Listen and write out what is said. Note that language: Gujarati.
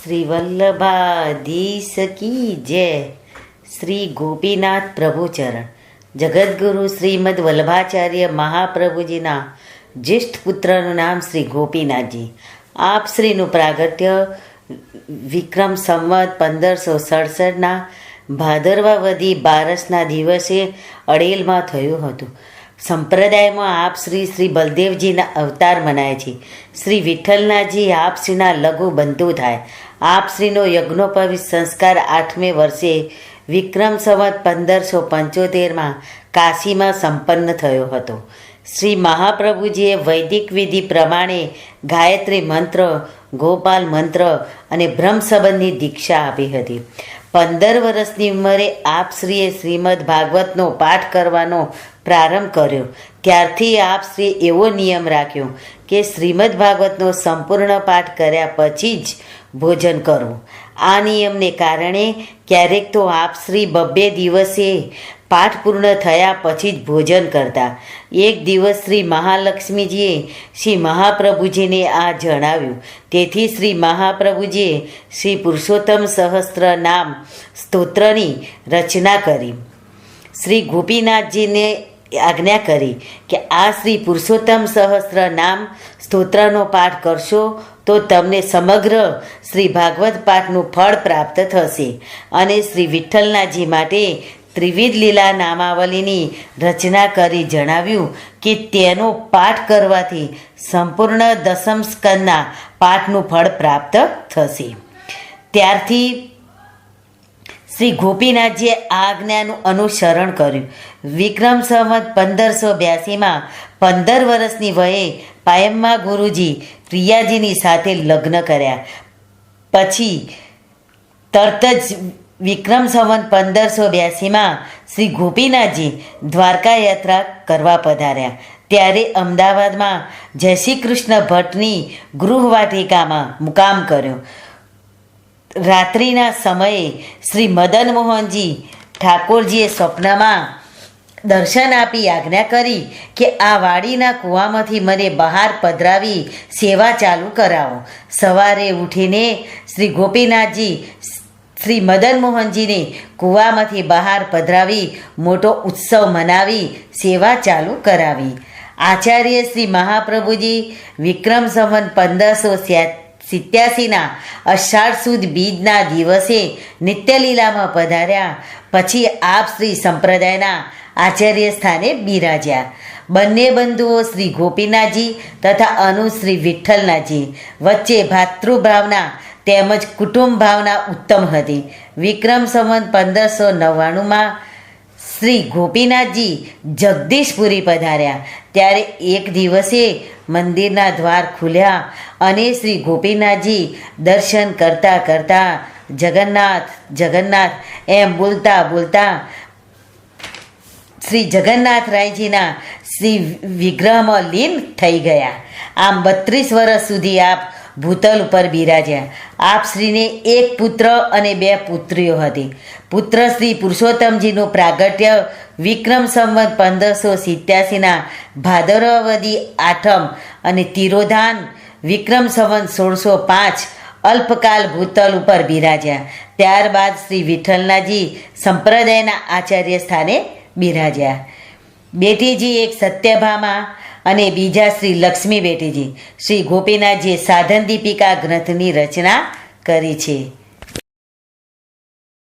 શ્રી વલ્લભાધીશ કી જય શ્રી ગોપીનાથ પ્રભુચરણ જગદગુરુ શ્રીમદ વલ્લભાચાર્ય મહાપ્રભુજીના જ્યેષ્ઠ પુત્રનું નામ શ્રી ગોપીનાથજી આપ શ્રીનું પ્રાગટ્ય વિક્રમ સંવત પંદરસો સડસઠના ભાદરવા વધી બારસના દિવસે અડેલમાં થયું હતું સંપ્રદાયમાં આપ શ્રી શ્રી બલદેવજીના અવતાર મનાય છે શ્રી વિઠ્ઠલનાથજી આપ શ્રીના લઘુ બંધુ થાય આપ શ્રીનો યજ્ઞોપવિત સંસ્કાર આઠમે વર્ષે વિક્રમ સંવત પંદરસો પંચોતેરમાં કાશીમાં સંપન્ન થયો હતો. શ્રી મહાપ્રભુજીએ વૈદિક વિધિ પ્રમાણે ગાયત્રી મંત્ર, ગોપાલ મંત્ર અને બ્રહ્મ સંબંધની દીક્ષા આપી હતી. પંદર વર્ષની ઉંમરે આપ શ્રીએ શ્રીમદ ભાગવતનો પાઠ કરવાનો પ્રારંભ કર્યો. ત્યારથી આપ શ્રી એવો નિયમ રાખ્યો કે શ્રીમદ ભાગવતનો સંપૂર્ણ પાઠ કર્યા પછી જ ભોજન કરવું આ નિયમને કારણે ક્યારેક તો આપ શ્રી બબ્બે દિવસે પાઠ પૂર્ણ થયા પછી જ ભોજન કરતા. એક દિવસ શ્રી મહાલક્ષ્મીજીએ શ્રી મહાપ્રભુજીને આ જણાવ્યું. તેથી શ્રી મહાપ્રભુજીએ શ્રી પુરુષોત્તમ સહસ્ત્ર નામ સ્તોત્રની રચના કરી. શ્રી ગોપીનાથજીને આજ્ઞા કરી કે આ શ્રી પુરુષોત્તમ સહસ્ત્ર નામ સ્તોત્રનો પાઠ કરશો તો તમને સમગ્ર શ્રી ભાગવત પાઠનું ફળ પ્રાપ્ત થશે. અને શ્રી વિઠ્ઠલનાથજી માટે ત્રિવિધ લીલા નામાવલીની રચના કરી જણાવ્યું કે તેનો પાઠ કરવાથી સંપૂર્ણ દસમ સ્કંદના પાઠનું ફળ પ્રાપ્ત થશે. ત્યારથી શ્રી ગોપીનાથજીએ આ આજ્ઞાનું અનુસરણ કર્યું. વિક્રમ સંવત પંદરસો બ્યાસીમાં પંદર વર્ષની વયે પાયમ્મા ગુરુજી પ્રિયાજીની સાથે લગ્ન કર્યા. પછી તરત જ વિક્રમ સંવંત પંદરસો બ્યાસીમાં શ્રી ગોપીનાથજી દ્વારકા યાત્રા કરવા પધાર્યા. ત્યારે અમદાવાદમાં જય શ્રી કૃષ્ણ ભટ્ટની ગૃહવાટિકામાં મુકામ કર્યો. રાત્રિના સમયે શ્રી મદન મોહનજી ઠાકોરજીએ સ્વપ્નમાં દર્શન આપી આજ્ઞા કરી કે આ વાડીના કૂવામાંથી મને બહાર પધરાવી સેવા ચાલુ કરાવો. સવારે ઉઠીને શ્રી ગોપીનાથજી શ્રી મદન મોહનજીને કૂવામાંથી બહાર પધરાવી, મોટો ઉત્સવ મનાવી, સેવા ચાલુ કરાવી. આચાર્ય શ્રી મહાપ્રભુજી વિક્રમ સંવત પંદરસો સિત્યાસીના અષાઢ સુદ બીજના દિવસે નિત્યલીલામાં પધાર્યા. પછી આપ શ્રી સંપ્રદાયના આચાર્ય સ્થાને બિરાજ્યા. બંને બંધુઓ શ્રી ગોપીનાથજી તથા અનુ શ્રી વિઠ્ઠલનાથજી વચ્ચે ભાતૃભાવના તેમજ કુટુંબ ભાવના ઉત્તમ હતી. વિક્રમ સંવંત પંદરસો નવ્વાણુંમાં શ્રી ગોપીનાથજી જગદીશપુરી પધાર્યા. ત્યારે એક દિવસે મંદિરના દ્વાર ખુલ્યા અને શ્રી ગોપીનાથજી દર્શન કરતાં કરતાં જગન્નાથ જગન્નાથ એમ બોલતા બોલતા શ્રી જગન્નાથરાયજીના શ્રી વિગ્રહમાં લીન થઈ ગયા. આમ બત્રીસ વર્ષ સુધી આપ ભૂતલ ઉપર બિરાજ્યા. આપશ્રીને એક પુત્ર અને બે પુત્રીઓ હતી. પુત્ર શ્રી પુરુષોત્તમજીનું પ્રાગટ્ય વિક્રમ સંવત પંદરસો સિત્યાસીના ભાદરવદી આઠમ અને તિરોધાન વિક્રમ સંવત સોળસો પાંચ અલ્પકાલ ભૂતલ ઉપર બિરાજ્યા. ત્યારબાદ શ્રી વિઠ્ઠલનાજી સંપ્રદાયના આચાર્ય સ્થાને બિરાજ્યા. બેટીજી એક સત્યભામા અને બીજા શ્રી લક્ષ્મી બેટીજી. શ્રી ગોપીનાથજીએ સાધન દીપિકા ગ્રંથની રચના કરી છે.